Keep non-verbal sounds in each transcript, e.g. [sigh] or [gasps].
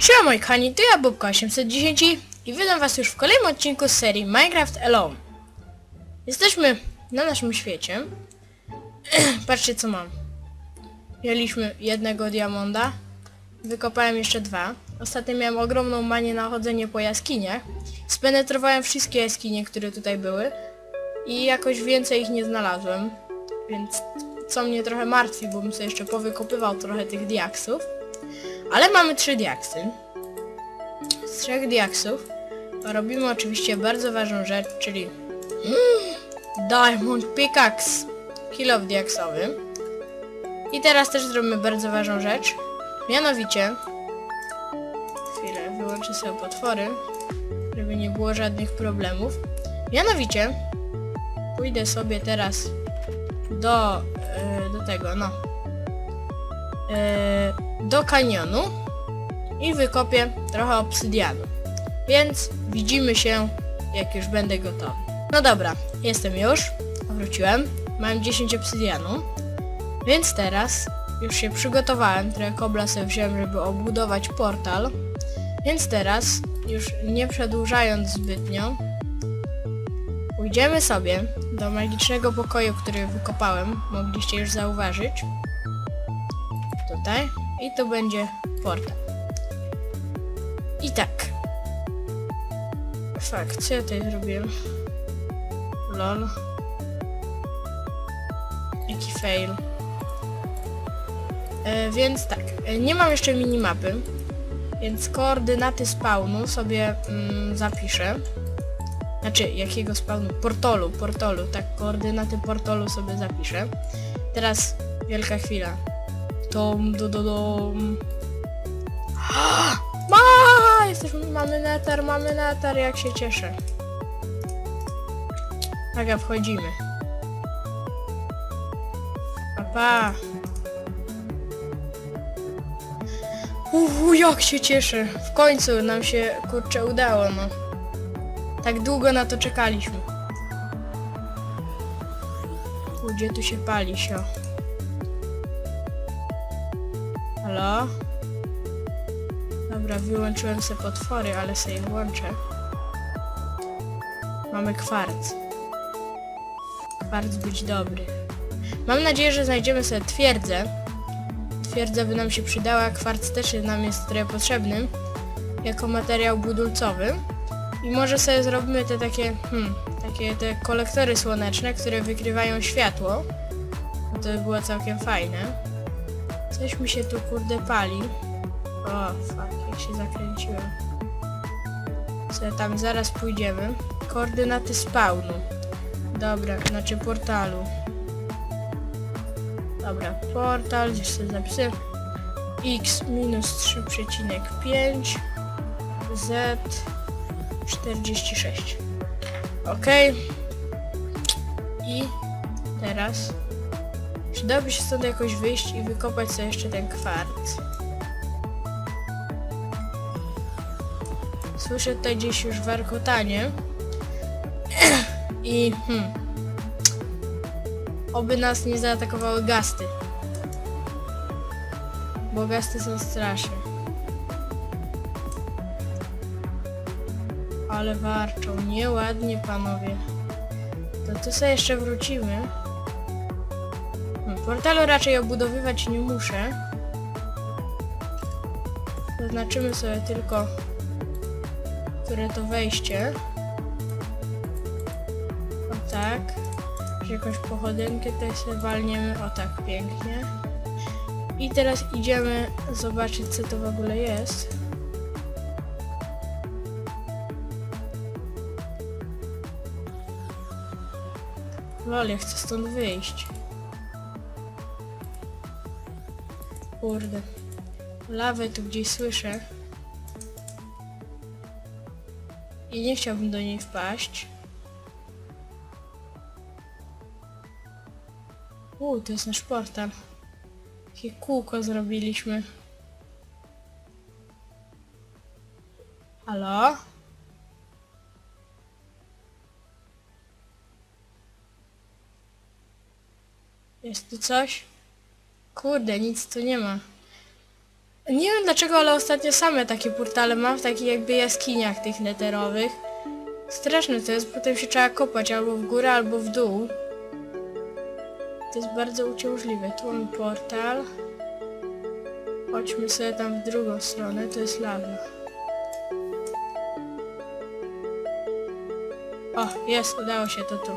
Siema moi kochani, to ja Bobka 810 i witam was już w kolejnym odcinku z serii Minecraft Alone. Jesteśmy na naszym świecie. [clears throat] Patrzcie co mam. Mieliśmy jednego diamonda, wykopałem jeszcze dwa. Ostatnio miałem ogromną manię na chodzenie po jaskiniach. Spenetrowałem wszystkie jaskinie, które tutaj były i jakoś więcej ich nie znalazłem. Więc co mnie trochę martwi, bo bym sobie jeszcze powykopywał trochę tych diaksów. Ale mamy trzy diaksy. Z trzech diaksów robimy oczywiście bardzo ważną rzecz, czyli [gasps] Diamond Pickaxe Kill of diaksowy. I teraz też zrobimy bardzo ważną rzecz, mianowicie chwilę, wyłączę sobie potwory, żeby nie było żadnych problemów. Mianowicie pójdę sobie teraz do, e, do tego, no, e, do kanionu i wykopię trochę obsydianu. Więc widzimy się, jak już będę gotowy. No dobra, jestem już, wróciłem, mam 10 obsydianu, więc teraz już się przygotowałem, trochę kobla sobie wziąłem, żeby obudować portal, więc teraz, już nie przedłużając zbytnio, pójdziemy sobie do magicznego pokoju, który wykopałem, mogliście już zauważyć, tutaj i tu będzie portal. I tak. Fakt, co ja tutaj zrobiłem? Lol. Jaki fail. E, więc tak, e, nie mam jeszcze minimapy, więc koordynaty spawnu sobie mm, zapiszę. Znaczy, jakiego spawnu? Portolu, portolu, tak, koordynaty portolu sobie zapiszę. Teraz wielka chwila. Tom, do, do, dom. [gasps] Ma! Jesteśmy, mamy netar, mamy netar, jak się cieszę. Aga, wchodzimy. Papa. Uuu, jak się cieszę. W końcu nam się, kurczę, udało, no. Tak długo na to czekaliśmy. Gdzie tu się pali się? Halo? Dobra, wyłączyłem sobie potwory, ale sobie włączę. Mamy kwarc. Kwarc być dobry. Mam nadzieję, że znajdziemy sobie twierdzę. Twierdza by nam się przydała, kwarc też nam jest trochę potrzebny. Jako materiał budulcowy. I może sobie zrobimy te takie, hmm, takie te kolektory słoneczne, które wykrywają światło. To by było całkiem fajne. Coś mi się tu kurde pali. O, fuck, jak się zakręciłem. Co tam zaraz pójdziemy. Koordynaty spawnu. Dobra, znaczy portalu. Dobra, portal, gdzieś sobie zapisy. x minus 3,5 z 46. Ok. I teraz przydałoby się stąd jakoś wyjść i wykopać sobie jeszcze ten kwarc. Słyszę tutaj gdzieś już warkotanie. I hmm. Oby nas nie zaatakowały gasty. Bo gasty są straszne. Ale warczą. Nieładnie, panowie. To tu sobie jeszcze wrócimy. Portalu raczej obudowywać nie muszę. Zaznaczymy sobie tylko które to wejście. O tak. Jakąś pochodynkę tutaj sobie walniemy. O tak, pięknie. I teraz idziemy zobaczyć co to w ogóle jest. Lol, ja chcę stąd wyjść. Kurde. Lawę tu gdzieś słyszę. I nie chciałbym do niej wpaść. U, to jest nasz portal. Takie kółko zrobiliśmy. Halo? Jest tu coś? Kurde, nic tu nie ma. Nie wiem dlaczego, ale ostatnio same takie portale mam w takich jakby jaskiniach tych neterowych. Straszne to jest, potem się trzeba kopać albo w górę, albo w dół. To jest bardzo uciążliwe. Tu mamy portal. Chodźmy sobie tam w drugą stronę, to jest lawa. O, jest, udało się to tu.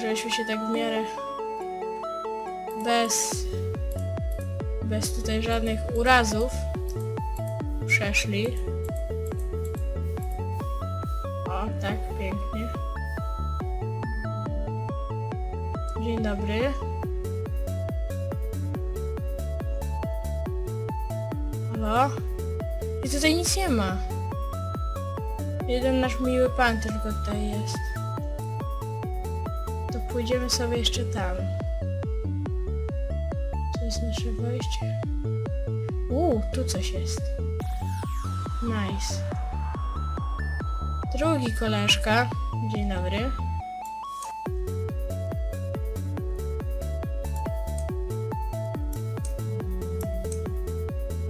Żeśmy się tak w miarę bez bez tutaj żadnych urazów przeszli. O, tak, pięknie. Dzień dobry. Halo? I tutaj nic nie ma. Jeden nasz miły pan tylko tutaj jest. To pójdziemy sobie jeszcze tam. Jest nasze wejście. Uuu, tu coś jest. Nice. Drugi koleżka. Dzień dobry.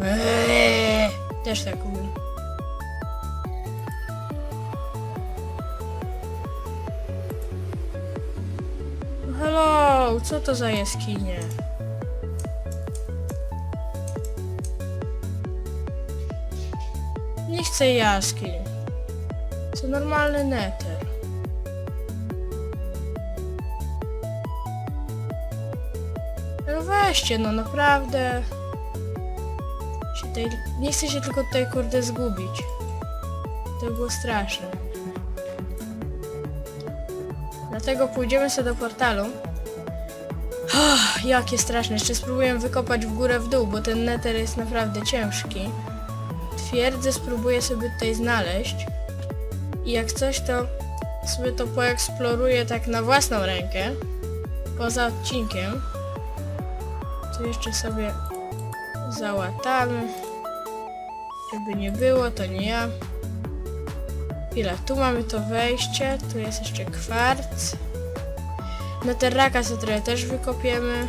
Eee, też tak mówię. Hello, co to za jaskinie? Chcę jaskiń. To normalny neter. No weźcie, no naprawdę. Nie chcę się tylko tutaj kurde zgubić. To było straszne. Dlatego pójdziemy sobie do portalu. Oh, jakie straszne. Jeszcze spróbuję wykopać w górę w dół, bo ten neter jest naprawdę ciężki twierdzę spróbuję sobie tutaj znaleźć. I jak coś to sobie to poeksploruję tak na własną rękę poza odcinkiem. Tu jeszcze sobie załatamy. Żeby nie było to nie ja. Chwila tu mamy to wejście tu jest jeszcze kwarc. Netherraka sobie trochę też wykopiemy.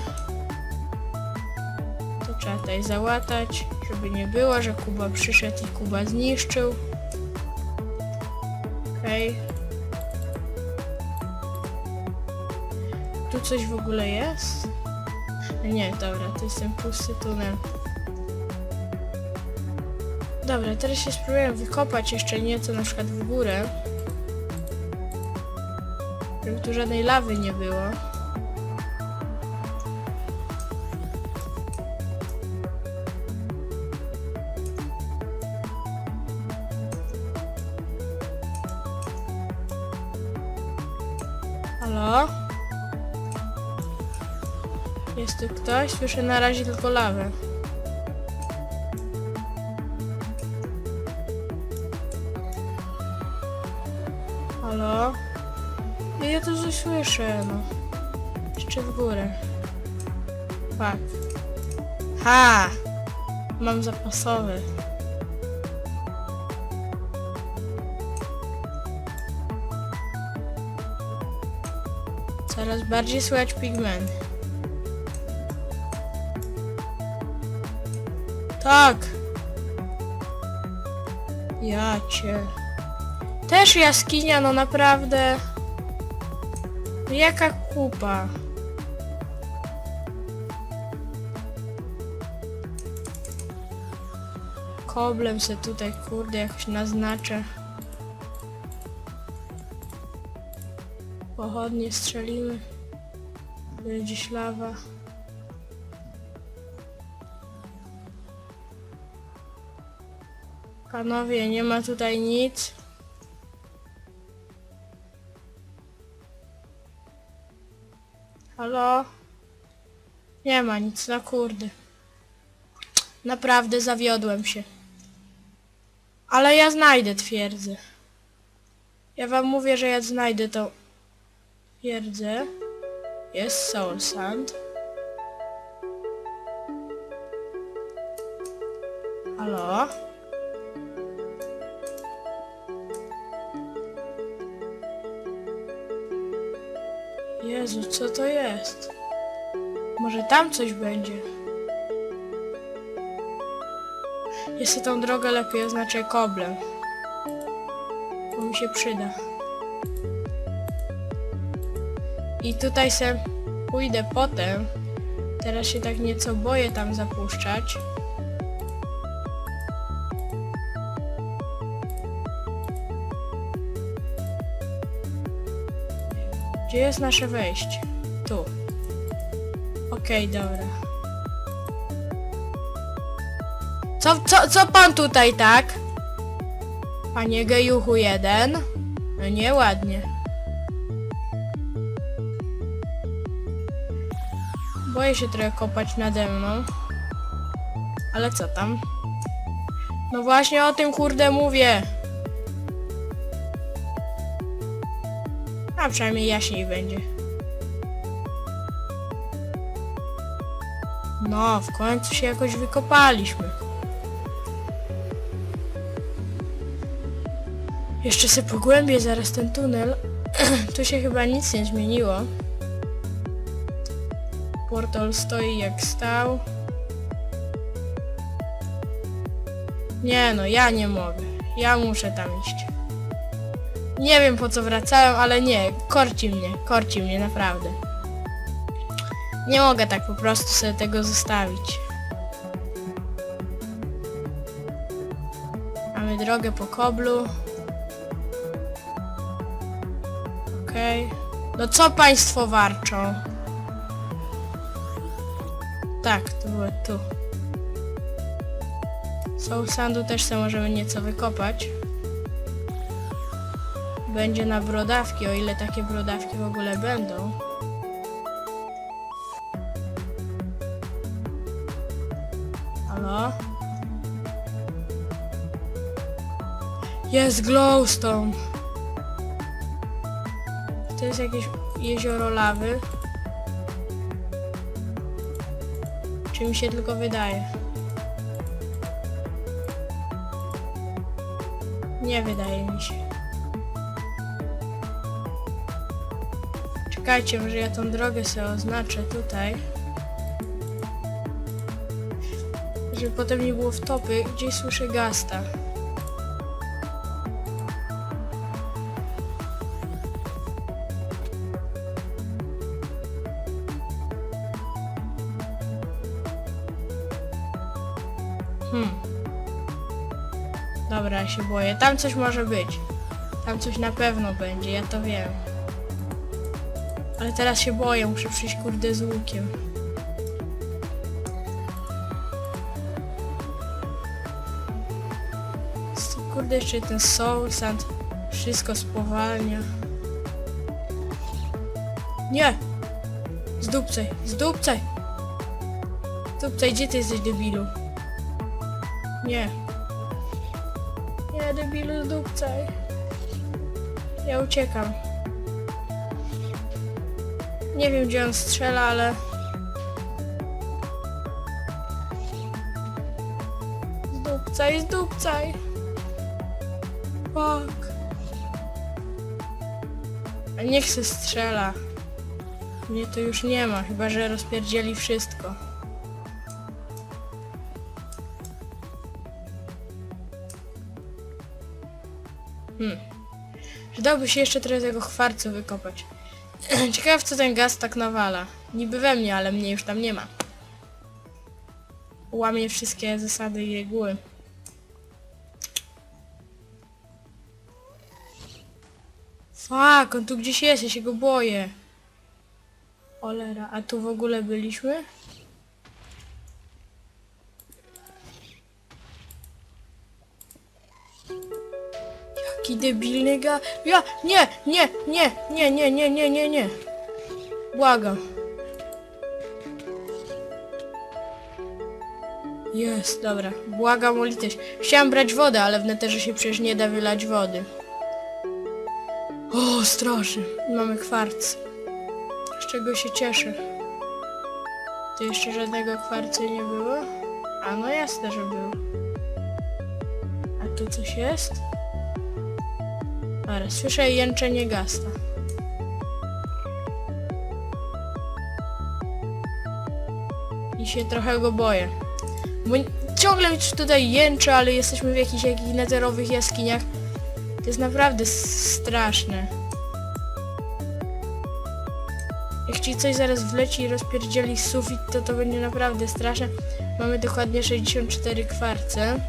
To trzeba tutaj załatać, żeby nie było, że Kuba przyszedł i Kuba zniszczył. Okej. Tu coś w ogóle jest? Nie, dobra, to jest ten pusty tunel. Dobra, teraz się spróbuję wykopać jeszcze nieco na przykład w górę. Żeby tu żadnej lawy nie było. Ktoś? Słyszę na razie tylko lawę. Halo? Ja, to coś słyszę, no. Jeszcze w górę. Tak. Ha! Mam zapasowy. Coraz bardziej słychać pigmenty. Tak. Ja cię. Też jaskinia, no naprawdę. Jaka kupa. Koblem se tutaj, kurde, jakoś naznaczę. Pochodnie strzelimy. Będzie gdzieś Panowie, nie ma tutaj nic. Halo? Nie ma nic, na kurde. Naprawdę zawiodłem się. Ale ja znajdę twierdzę. Ja wam mówię, że ja znajdę tą twierdzę. Jest Soul Sand. Halo? Jezu, co to jest? Może tam coś będzie? Sobie tą drogę lepiej oznaczę koblem. Bo mi się przyda. I tutaj se pójdę potem. Teraz się tak nieco boję tam zapuszczać. Gdzie jest nasze wejście? Tu. Okej, dobra. Co, co, co pan tutaj tak? Panie gejuchu jeden. No nieładnie. Boję się trochę kopać nade mną. Ale co tam? No właśnie o tym kurde mówię. A przynajmniej jaśniej będzie. No, w końcu się jakoś wykopaliśmy. Jeszcze se pogłębię zaraz ten tunel. [clears throat] tu się chyba nic nie zmieniło. Portal stoi jak stał. Nie no, ja nie mogę. Ja muszę tam iść. Nie wiem po co wracałem, ale nie, korci mnie, korci mnie naprawdę. Nie mogę tak po prostu sobie tego zostawić. Mamy drogę po koblu. Okej. No co państwo warczą? Tak, to było tu. Soul Sandu też sobie możemy nieco wykopać. Będzie na brodawki, o ile takie brodawki w ogóle będą. Halo? Jest glowstone. To jest jakieś jezioro lawy. Czy mi się tylko wydaje? Nie wydaje mi się. Czekajcie, może ja tą drogę sobie oznaczę tutaj. Żeby potem nie było wtopy, gdzieś słyszę gasta. Hmm. Dobra, ja się boję. Tam coś może być. Tam coś na pewno będzie, ja to wiem. Ale teraz się boję, muszę przyjść kurde z łukiem. Kurde, jeszcze ten soul sand wszystko spowalnia. Nie! Zdupcaj, zdupcaj! Zdupcaj, gdzie ty jesteś debilu? Nie. Nie, debilu, zdupcaj. Ja uciekam. Nie wiem gdzie on strzela, ale... Zdupcaj, zdupcaj! Fuck. A niech se strzela. Mnie to już nie ma, chyba że rozpierdzieli wszystko. Hmm. Przydałby się jeszcze trochę tego chwarcu wykopać. [clears throat] Ciekaw co ten gaz tak nawala. Niby we mnie, ale mnie już tam nie ma. Łamie wszystkie zasady i reguły. Fuck, on tu gdzieś jest, ja się go boję. Cholera, a tu w ogóle byliśmy? Jaki debilny ga... Ja, nie, nie, nie, nie, nie, nie, nie, nie, nie. Błagam. Jest, dobra. Błagam o litość. Chciałam brać wodę, ale w neterze się przecież nie da wylać wody. O, strasznie. Mamy kwarc. Z czego się cieszę. Tu jeszcze żadnego kwarcu nie było? A no jasne, że był. A tu coś jest? Dobra, słyszę jęczenie gasta. I się trochę go boję. Bo ciągle tutaj jęczy, ale jesteśmy w jakichś, jakichś neterowych jaskiniach. To jest naprawdę straszne. Jak ci coś zaraz wleci i rozpierdzieli sufit, to to będzie naprawdę straszne. Mamy dokładnie 64 kwarce.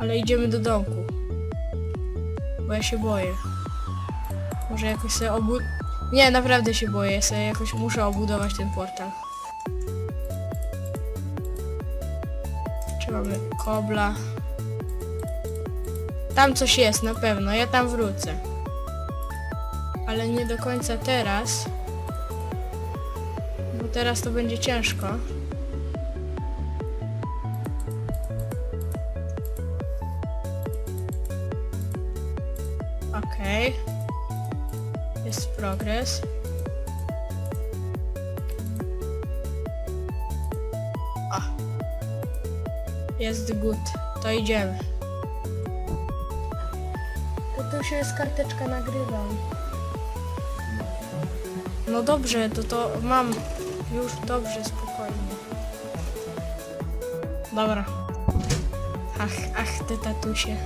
Ale idziemy do domku. Bo ja się boję. Może jakoś sobie obu... Nie, naprawdę się boję. Sobie jakoś muszę obudować ten portal. Czy mamy kobla? Tam coś jest, na pewno. Ja tam wrócę. Ale nie do końca teraz. Bo teraz to będzie ciężko. Okej. Jest progres. O. Jest good. To idziemy. To tu się jest karteczka nagrywam. No dobrze, to to mam już dobrze, spokojnie. Dobra. Ach, ach, te tatusie.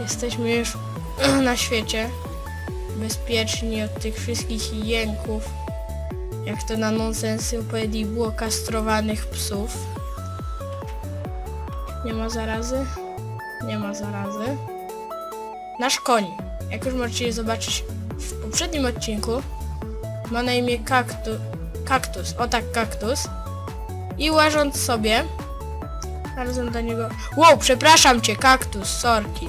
Jesteśmy już [clears throat] na świecie. Bezpieczni od tych wszystkich jęków. Jak to na nonsensy było kastrowanych psów. Nie ma zarazy? Nie ma zarazy. Nasz koń, jak już możecie zobaczyć w poprzednim odcinku, ma na imię kaktu, kaktus. O tak, kaktus. I łażąc sobie, znalazłem dla niego... Wow, przepraszam cię, kaktus, sorki.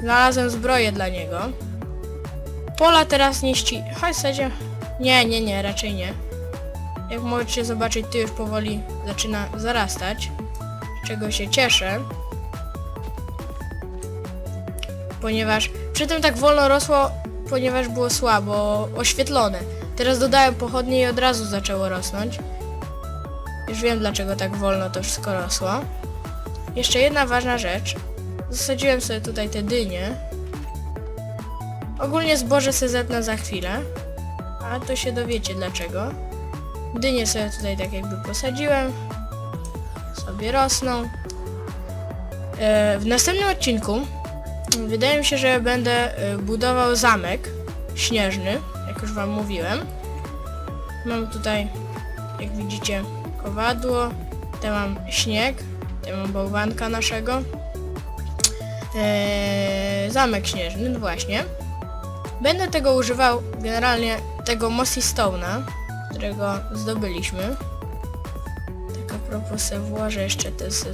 Znalazłem zbroję dla niego. Pola teraz nie ści... Chodź, w zasadzie... Nie, nie, nie, raczej nie. Jak możecie zobaczyć, ty już powoli zaczyna zarastać. Z czego się cieszę. Ponieważ przy tym tak wolno rosło, ponieważ było słabo oświetlone. Teraz dodałem pochodnie i od razu zaczęło rosnąć. Już wiem dlaczego tak wolno to wszystko rosło. Jeszcze jedna ważna rzecz. Zasadziłem sobie tutaj te dynie. Ogólnie zboże se zetnę za chwilę. A to się dowiecie dlaczego. Dynie sobie tutaj tak jakby posadziłem. Sobie rosną. E, w następnym odcinku wydaje mi się, że będę e, budował zamek śnieżny, jak już wam mówiłem. Mam tutaj, jak widzicie, kowadło. Tutaj mam śnieg. Tutaj mam bałwanka naszego. Eee, zamek śnieżny, no właśnie. Będę tego używał generalnie tego Mossy Stone'a, którego zdobyliśmy. Tak a propos se włożę jeszcze te se...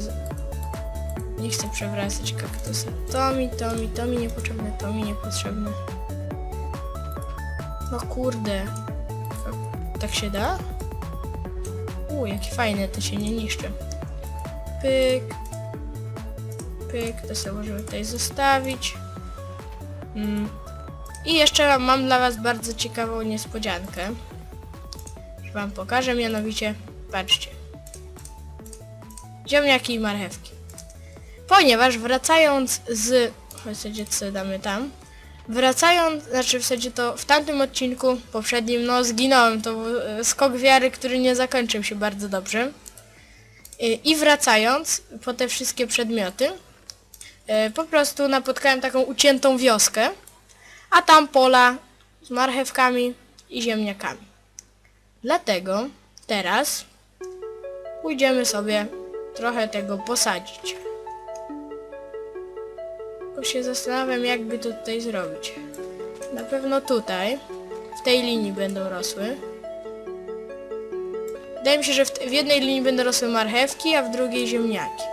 Nie chcę przewracać kaktusa. To mi, to mi, to mi niepotrzebne, to mi niepotrzebne. No kurde. Tak się da? U, jakie fajne, to się nie niszczy. Pyk. Pyk, to sobie możemy tutaj zostawić. Mm. I jeszcze mam dla was bardzo ciekawą niespodziankę. Wam pokażę, mianowicie, patrzcie. Ziemniaki i marchewki. Ponieważ wracając z... W zasadzie co damy tam. Wracając, znaczy w zasadzie to w tamtym odcinku poprzednim, no zginąłem, to był e, skok wiary, który nie zakończył się bardzo dobrze. E, I wracając po te wszystkie przedmioty, e, po prostu napotkałem taką uciętą wioskę, a tam pola z marchewkami i ziemniakami. Dlatego teraz pójdziemy sobie trochę tego posadzić. Bo się zastanawiam, jakby to tutaj zrobić. Na pewno tutaj, w tej linii będą rosły. Wydaje mi się, że w, w jednej linii będą rosły marchewki, a w drugiej ziemniaki.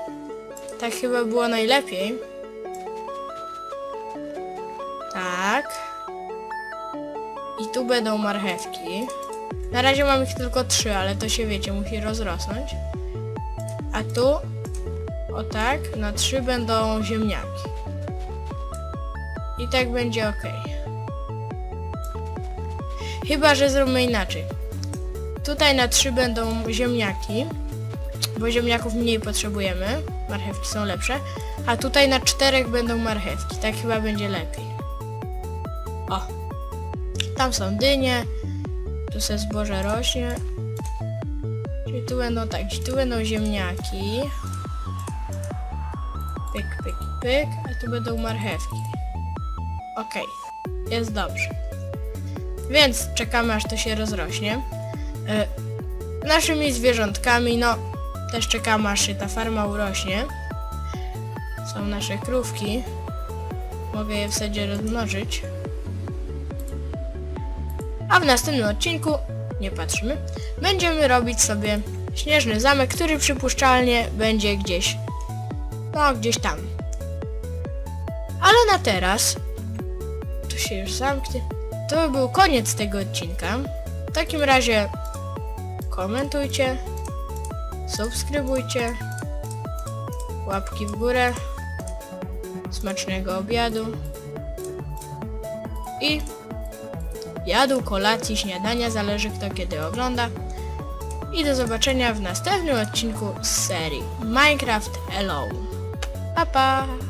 Tak chyba było najlepiej. Tak. I tu będą marchewki. Na razie mam ich tylko trzy, ale to się wiecie, musi rozrosnąć. A tu, o tak, na trzy będą ziemniaki. I tak będzie ok. Chyba, że zrobimy inaczej. Tutaj na trzy będą ziemniaki, bo ziemniaków mniej potrzebujemy. Marchewki są lepsze. A tutaj na czterech będą marchewki. Tak chyba będzie lepiej. O. Tam są dynie. Tu se zboże rośnie. Czyli tu będą tak, tu będą ziemniaki. Pyk, pyk, pyk, a tu będą marchewki. Okej, jest dobrze. Więc czekamy aż to się rozrośnie. E, naszymi zwierzątkami, no też czekamy aż ta farma urośnie. Są nasze krówki. Mogę je w sadzie rozmnożyć. A w następnym odcinku, nie patrzymy, będziemy robić sobie śnieżny zamek, który przypuszczalnie będzie gdzieś, no gdzieś tam. Ale na teraz, to się już zamknie, to by był koniec tego odcinka. W takim razie komentujcie, subskrybujcie, łapki w górę, smacznego obiadu i jadł, kolacji, śniadania, zależy kto kiedy ogląda. I do zobaczenia w następnym odcinku z serii Minecraft Alone. Pa pa!